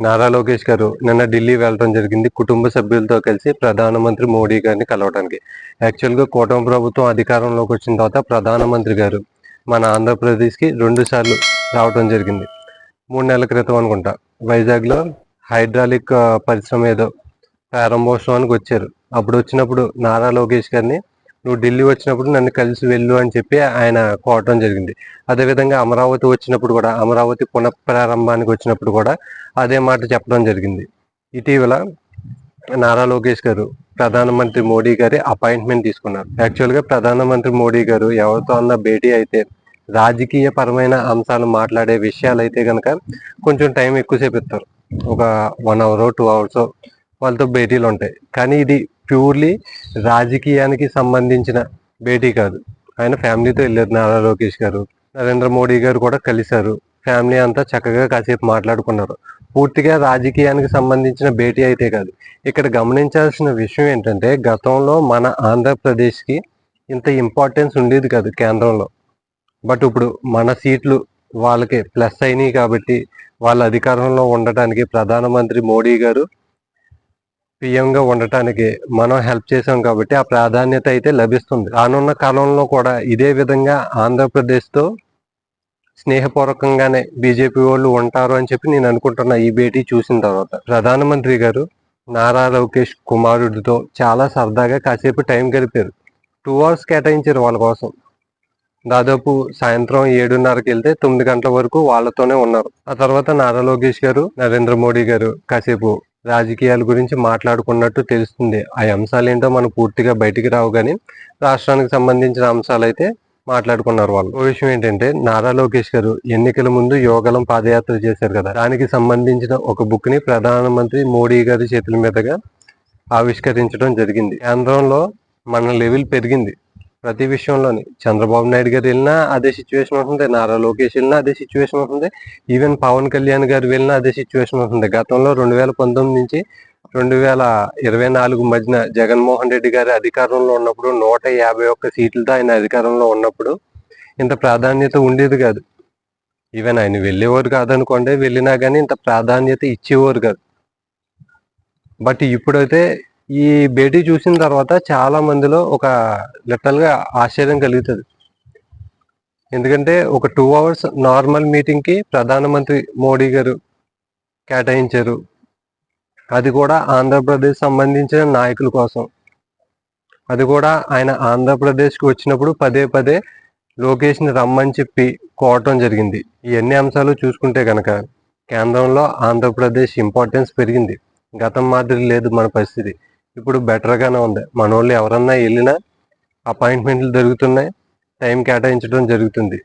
నారా లోకేష్ గారు నిన్న ఢిల్లీ వెళ్ళడం జరిగింది. కుటుంబ సభ్యులతో కలిసి ప్రధానమంత్రి మోడీ గారిని కలవడానికి. యాక్చువల్గా కూటమి ప్రభుత్వం అధికారంలోకి వచ్చిన తర్వాత ప్రధానమంత్రి గారు మన ఆంధ్రప్రదేశ్కి రెండుసార్లు రావడం జరిగింది. మూడు నెలల క్రితం అనుకుంటా. వైజాగ్లో హైడ్రాలిక్ పరిశ్రమ ఏదో ప్రారంభోత్సవానికి వచ్చారు. అప్పుడు వచ్చినప్పుడు నారా లోకేష్ గారిని నువ్వు ఢిల్లీ వచ్చినప్పుడు నన్ను కలిసి వెళ్ళు అని చెప్పి ఆయన కోరటం జరిగింది. అదేవిధంగా అమరావతి వచ్చినప్పుడు కూడా అమరావతి పునఃప్రారంభానికి వచ్చినప్పుడు కూడా అదే మాట చెప్పడం జరిగింది. ఇటీవల నారా లోకేష్ గారు ప్రధానమంత్రి మోడీ గారి అపాయింట్మెంట్ తీసుకున్నారు. యాక్చువల్గా ప్రధానమంత్రి మోడీ గారు ఎవరితో అన్న భేటీ అయితే రాజకీయ పరమైన అంశాలు మాట్లాడే విషయాలు అయితే కనుక కొంచెం టైం ఎక్కువసేపు ఇస్తారు. ఒక వన్ అవర్ టూ అవర్స్ వాళ్ళతో భేటీలు ఉంటాయి. కానీ ఇది ప్యూర్లీ రాజకీయానికి సంబంధించిన భేటీ కాదు. ఆయన ఫ్యామిలీతో వెళ్ళారు నారా లోకేష్ గారు నరేంద్ర మోడీ గారు కూడా కలిశారు. ఫ్యామిలీ అంతా చక్కగా కాసేపు మాట్లాడుకున్నారు. పూర్తిగా రాజకీయానికి సంబంధించిన భేటీ అయితే కాదు. ఇక్కడ గమనించాల్సిన విషయం ఏంటంటే గతంలో మన ఆంధ్రప్రదేశ్కి ఇంత ఇంపార్టెన్స్ ఉండేది కాదు కేంద్రంలో. బట్ ఇప్పుడు మన సీట్లు వాళ్ళకి ప్లస్ అయినాయి కాబట్టి వాళ్ళ అధికారంలో ఉండటానికి ప్రధానమంత్రి మోడీ గారు పిఎంగా ఉండటానికి మనం హెల్ప్ చేసాం కాబట్టి ఆ ప్రాధాన్యత అయితే లభిస్తుంది. రానున్న కాలంలో కూడా ఇదే విధంగా ఆంధ్రప్రదేశ్తో స్నేహపూర్వకంగానే బీజేపీ వాళ్ళు ఉంటారు అని చెప్పి నేను అనుకుంటున్నా ఈ భేటీ చూసిన తర్వాత. ప్రధానమంత్రి గారు నారా లోకేష్ కుమారుడితో చాలా సరదాగా కాసేపు టైం గడిపారు. టూ అవర్స్ కేటాయించారు వాళ్ళ కోసం. దాదాపు సాయంత్రం ఏడున్నరకి వెళ్తే తొమ్మిది గంటల వరకు వాళ్ళతోనే ఉన్నారు. ఆ తర్వాత నారా లోకేష్ గారు నరేంద్ర మోడీ గారు కాసేపు రాజకీయాల గురించి మాట్లాడుకున్నట్టు తెలుస్తుంది. ఆ అంశాలు ఏంటో మనకు పూర్తిగా బయటికి రావు కానీ రాష్ట్రానికి సంబంధించిన అంశాలు అయితే మాట్లాడుకున్నారు వాళ్ళు. ఓ విషయం ఏంటంటే నారా లోకేష్ గారు ఎన్నికల ముందు యోగలం పాదయాత్ర చేశారు కదా. దానికి సంబంధించిన ఒక బుక్ని ప్రధానమంత్రి మోడీ గారి చేతుల మీదుగా ఆవిష్కరించడం జరిగింది. కేంద్రంలో మన లెవెల్ పెరిగింది. ప్రతి విషయంలోని చంద్రబాబు నాయుడు గారు వెళ్ళినా అదే సిచ్యువేషన్ ఉంటుంది నారా లోకేష్ వెళ్ళినా అదే సిచ్యువేషన్ ఉంటుంది ఈవెన్ పవన్ కళ్యాణ్ గారు వెళ్ళినా అదే సిచ్యువేషన్ ఉంటుంది. గతంలో రెండు వేల పంతొమ్మిది నుంచి రెండు వేల ఇరవై నాలుగు మధ్యన జగన్మోహన్ రెడ్డి గారి అధికారంలో ఉన్నప్పుడు నూట యాభై ఒక్క సీట్లతో ఆయన అధికారంలో ఉన్నప్పుడు ఇంత ప్రాధాన్యత ఉండేది కాదు. ఈవెన్ ఆయన వెళ్ళేవారు కాదనుకోండి వెళ్ళినా కానీ ఇంత ప్రాధాన్యత ఇచ్చేవారు కాదు. బట్ ఇప్పుడైతే ఈ భేటీ చూసిన తర్వాత చాలా మందిలో ఒక లిటరల్గా ఆశ్చర్యం కలుగుతుంది. ఎందుకంటే ఒక టూ అవర్స్ నార్మల్ మీటింగ్కి ప్రధానమంత్రి మోడీ గారు కేటాయించారు. అది కూడా ఆంధ్రప్రదేశ్ సంబంధించిన నాయకుల కోసం. అది కూడా ఆయన ఆంధ్రప్రదేశ్కి వచ్చినప్పుడు పదే పదే లోకేష్ని రమ్మని చెప్పి కోవటం జరిగింది. ఈ అంశాలు చూసుకుంటే కనుక కేంద్రంలో ఆంధ్రప్రదేశ్ ఇంపార్టెన్స్ పెరిగింది. గతం మాదిరి లేదు మన పరిస్థితి. ఇప్పుడు బెటర్ గానే ఉంది. మన వాళ్ళు ఎవరన్నా వెళ్ళినా అపాయింట్మెంట్లు జరుగుతున్నాయి టైం కేటాయించడం జరుగుతుంది.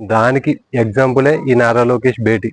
దానికి ఎగ్జాంపులే ఈ నారా లోకేష్ భేటీ.